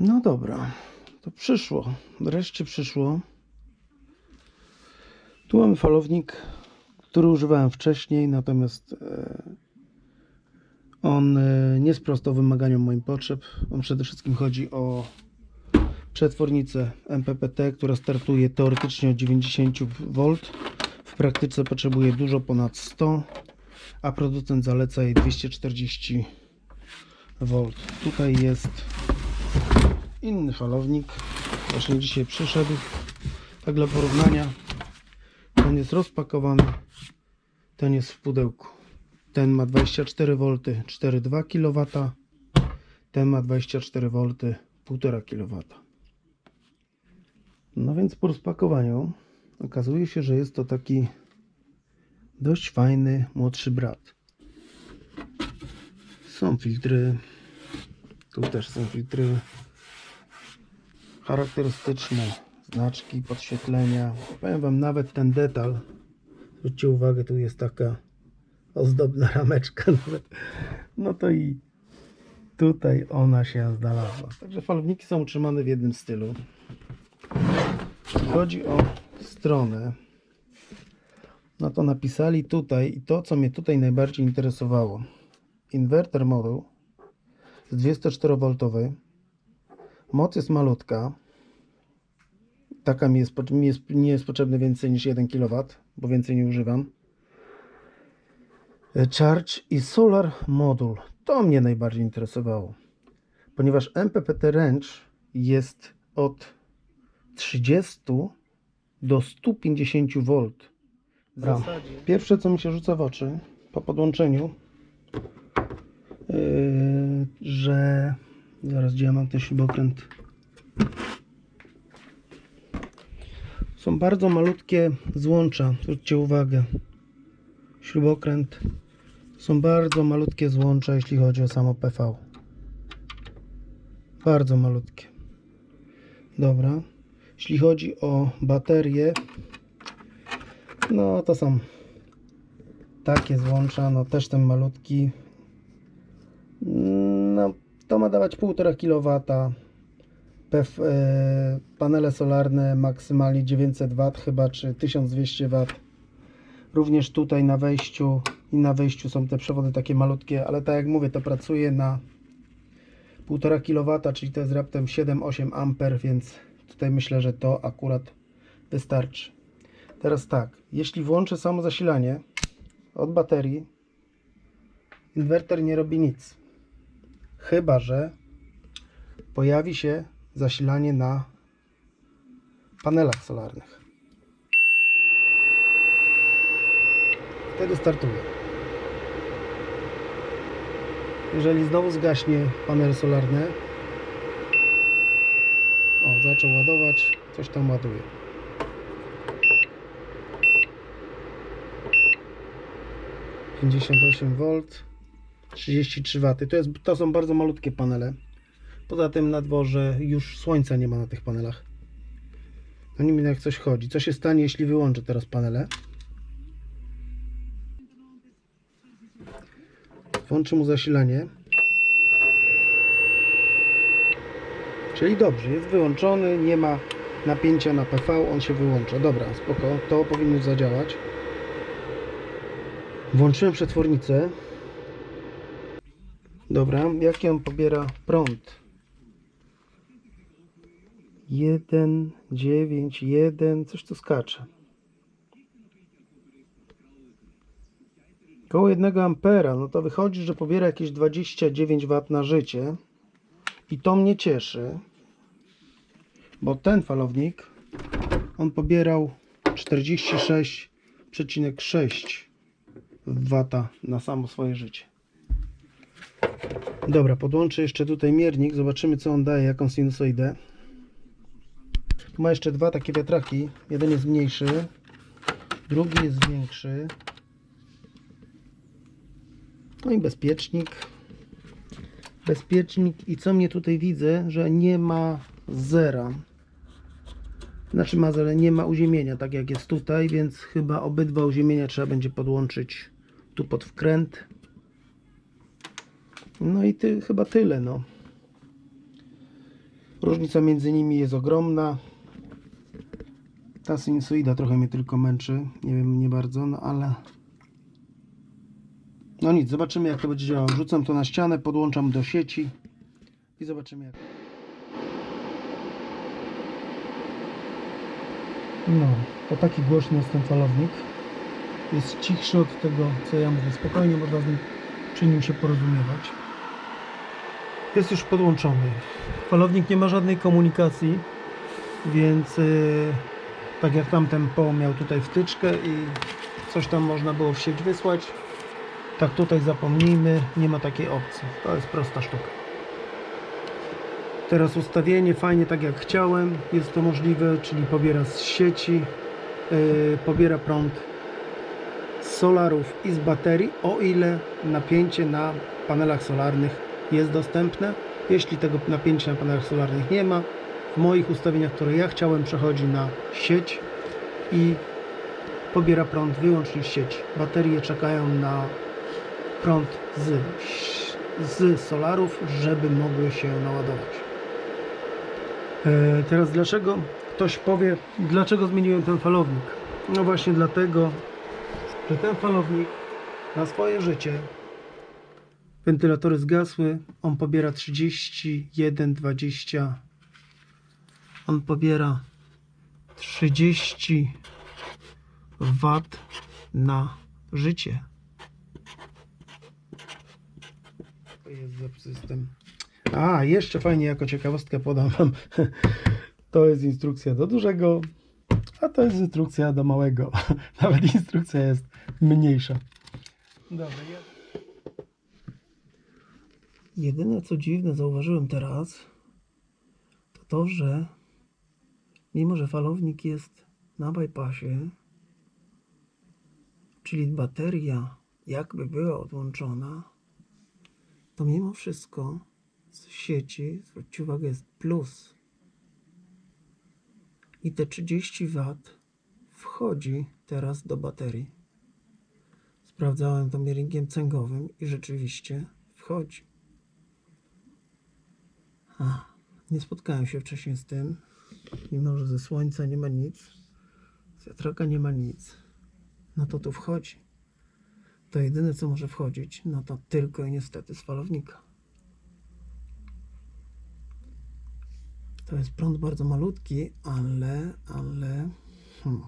No dobra, to przyszło. Wreszcie przyszło. Tu mamy falownik, który używałem wcześniej, natomiast e, on e, nie sprostał wymaganiom moich potrzeb. On przede wszystkim chodzi o przetwornicę MPPT, która startuje teoretycznie od 90 V. W praktyce potrzebuje dużo ponad 100, a producent zaleca jej 240 V. Tutaj jest inny falownik. Właśnie dzisiaj przyszedł. Tak dla porównania. Ten jest rozpakowany. Ten jest w pudełku. Ten ma 24 V 4,2 kW. Ten ma 24 V 1,5 kW. No więc po rozpakowaniu okazuje się, że jest to taki dość fajny młodszy brat. Są filtry. Tu też są filtry charakterystyczne znaczki, podświetlenia. Powiem Wam nawet ten detal. Zwróćcie uwagę, tu jest taka ozdobna rameczka nawet. No to i tutaj ona się znalazła. Także falowniki są utrzymane w jednym stylu. Chodzi o stronę, no to napisali tutaj i to, co mnie tutaj najbardziej interesowało. Inwerter moduł jest 24V. Moc jest malutka. Taka mi jest, mi jest, nie jest potrzebny więcej niż 1 kW, bo więcej nie używam. E, Charge i Solar Modul. To mnie najbardziej interesowało. Ponieważ MPPT Range jest od 30 do 150 V. Pierwsze co mi się rzuca w oczy po podłączeniu, yy, że zaraz gdzie ja mam ten śrubokręt. Są bardzo malutkie złącza. Zwróćcie uwagę. Śrubokręt. Są bardzo malutkie złącza, jeśli chodzi o samo PV. Bardzo malutkie. Dobra. Jeśli chodzi o baterie, no to są takie złącza, no też ten malutki. To ma dawać 1,5 kW. PF, panele solarne maksymalnie 900 W chyba, czy 1200 W. Również tutaj na wejściu i na wyjściu są te przewody takie malutkie, ale tak jak mówię, to pracuje na 1,5 kW, czyli to jest raptem 7-8 A, więc tutaj myślę, że to akurat wystarczy. Teraz tak, jeśli włączę samo zasilanie od baterii, inwerter nie robi nic. Chyba, że pojawi się zasilanie na panelach solarnych. Wtedy startuje. Jeżeli znowu zgaśnie panel solarny, o, zaczął ładować, coś tam ładuje. Pięćdziesiąt osiem V, 33 W. To, jest, to są bardzo malutkie panele. Poza tym na dworze już słońca nie ma na tych panelach. No wiem jak coś chodzi. Co się stanie, jeśli wyłączę teraz panele? Włączę mu zasilanie. Czyli dobrze, jest wyłączony, nie ma napięcia na PV, on się wyłącza. Dobra, spoko, to powinno zadziałać. Włączyłem przetwornicę. Dobra, jaki on pobiera prąd? 1, 9, 1, coś tu skacze. Koło 1 ampera, no to wychodzi, że pobiera jakieś 29 W na życie. I to mnie cieszy, bo ten falownik, on pobierał 46,6 W na samo swoje życie. Dobra, podłączę jeszcze tutaj miernik, zobaczymy co on daje, jaką sinusoidę. Tu ma jeszcze dwa takie wiatraki. Jeden jest mniejszy, drugi jest większy. No i bezpiecznik. Bezpiecznik i co mnie tutaj widzę, że nie ma zera. Znaczy ma zera, nie ma uziemienia, tak jak jest tutaj, więc chyba obydwa uziemienia trzeba będzie podłączyć tu pod wkręt. No i ty, chyba tyle, no. Różnica między nimi jest ogromna. Ta sinusoida trochę mnie tylko męczy. Nie wiem, nie bardzo, no ale. No nic, zobaczymy jak to będzie działało. Rzucam to na ścianę, podłączam do sieci i zobaczymy jak. No, to taki głośny jest ten falownik. Jest cichszy od tego, co ja mówię. Spokojnie można z nim, przy nim się porozumiewać. Jest już podłączony. Falownik nie ma żadnej komunikacji, więc yy, tak jak tamten po miał tutaj wtyczkę i coś tam można było w sieć wysłać. Tak tutaj zapomnijmy, nie ma takiej opcji. To jest prosta sztuka. Teraz ustawienie fajnie tak jak chciałem, jest to możliwe, czyli pobiera z sieci, yy, pobiera prąd z solarów i z baterii, o ile napięcie na panelach solarnych jest dostępne. Jeśli tego napięcia na panelach solarnych nie ma, w moich ustawieniach, które ja chciałem, przechodzi na sieć i pobiera prąd wyłącznie z sieci. Baterie czekają na prąd z, z solarów, żeby mogły się naładować. E, Teraz dlaczego ktoś powie, dlaczego zmieniłem ten falownik? No właśnie dlatego, że ten falownik na swoje życie wentylatory zgasły, on pobiera 31, 20 on pobiera 30 W na życie. To jest system. A, jeszcze fajnie jako ciekawostkę podam wam. To jest instrukcja do dużego, a to jest instrukcja do małego. Nawet instrukcja jest mniejsza. Dobra, ja... Jedyne co dziwne zauważyłem teraz, to to, że mimo, że falownik jest na bypassie, czyli bateria jakby była odłączona, to mimo wszystko z sieci, zwróćcie uwagę, jest plus. I te 30 W wchodzi teraz do baterii. Sprawdzałem to miringiem cęgowym i rzeczywiście wchodzi. Nie spotkałem się wcześniej z tym, mimo że ze słońca nie ma nic, z wiatraka nie ma nic, no to tu wchodzi. To jedyne co może wchodzić, no to tylko i niestety z falownika. To jest prąd bardzo malutki, ale, ale, hmm.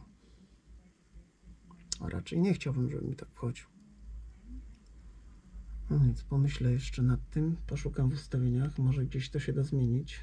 A raczej nie chciałbym, żeby mi tak wchodził. No więc pomyślę jeszcze nad tym, poszukam w ustawieniach, może gdzieś to się da zmienić.